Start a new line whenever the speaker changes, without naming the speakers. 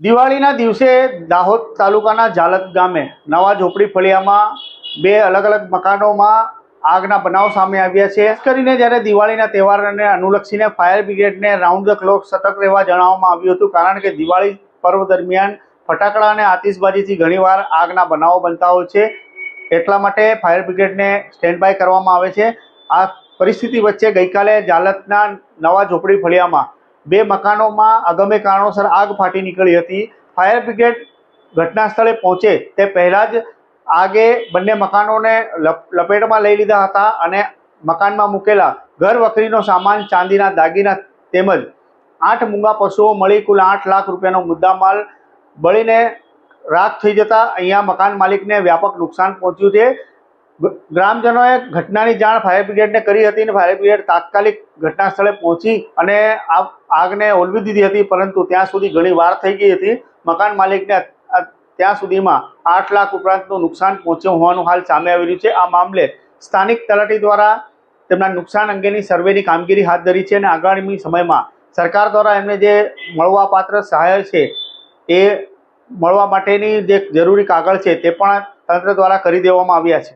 દિવાળીના દિવસે દાહોદ તાલુકાના જાલત ગામે નવા ઝોપડી ફળિયામાં બે અલગ અલગ મકાનોમાં આગના બનાવ સામે આવ્યા છે. ખાસ કરીને જ્યારે દિવાળીના તહેવારને અનુલક્ષીને ફાયર બ્રિગેડને રાઉન્ડ ધ ક્લોક સતર્ક રહેવા જણાવવામાં આવ્યું હતું, કારણ કે દિવાળી પર્વ દરમિયાન ફટાકડા અને આતિશબાજીથી ઘણીવાર આગના બનાવો બનતા હોય છે. એટલા માટે ફાયર બ્રિગેડને સ્ટેન્ડ બાય કરવામાં આવે છે. આ પરિસ્થિતિ વચ્ચે ગઈકાલે જાલતના નવા ઝોપડી ફળિયામાં બે મકાનોમાં અગમે કારણોસર આગ ફાટી નીકળી હતી. ફાયર બ્રિગેડ ઘટના સ્થળે પહોંચે તે પહેલાં જ આગે બંને મકાનોને લપ- લપેટમાં લઈ લીધા હતા અને મકાનમાં મૂકેલા ઘર વખરીનો સામાન, ચાંદીના દાગીના તેમજ આઠ મૂંગા પશુઓ મળી કુલ આઠ લાખ રૂપિયાનો મુદ્દામાલ બળીને રાખ થઈ જતા અહીંયા મકાન માલિકને વ્યાપક નુકસાન પહોંચ્યું છે. ગ્રામજનોએ ઘટનાની જાણ ફાયર બ્રિગેડને કરી હતી અને ફાયર બ્રિગેડ તાત્કાલિક ઘટના સ્થળે પહોંચી અને આ આગને ઓલવી દીધી હતી, પરંતુ ત્યાં સુધી ઘણી વાર થઈ ગઈ હતી. મકાન માલિકને ત્યાં સુધીમાં આઠ લાખ ઉપરાંતનું નુકસાન પહોંચ્યું હોવાનું હાલ સામે આવી રહ્યું છે. આ મામલે સ્થાનિક તલાટી દ્વારા તેમના નુકસાન અંગેની સર્વેની કામગીરી હાથ ધરી છે અને આગામી સમયમાં સરકાર દ્વારા એમને જે મળવાપાત્ર સહાય છે એ મળવા માટેની જે જરૂરી કાગળ છે તે પણ તંત્ર દ્વારા કરી દેવામાં આવ્યા છે.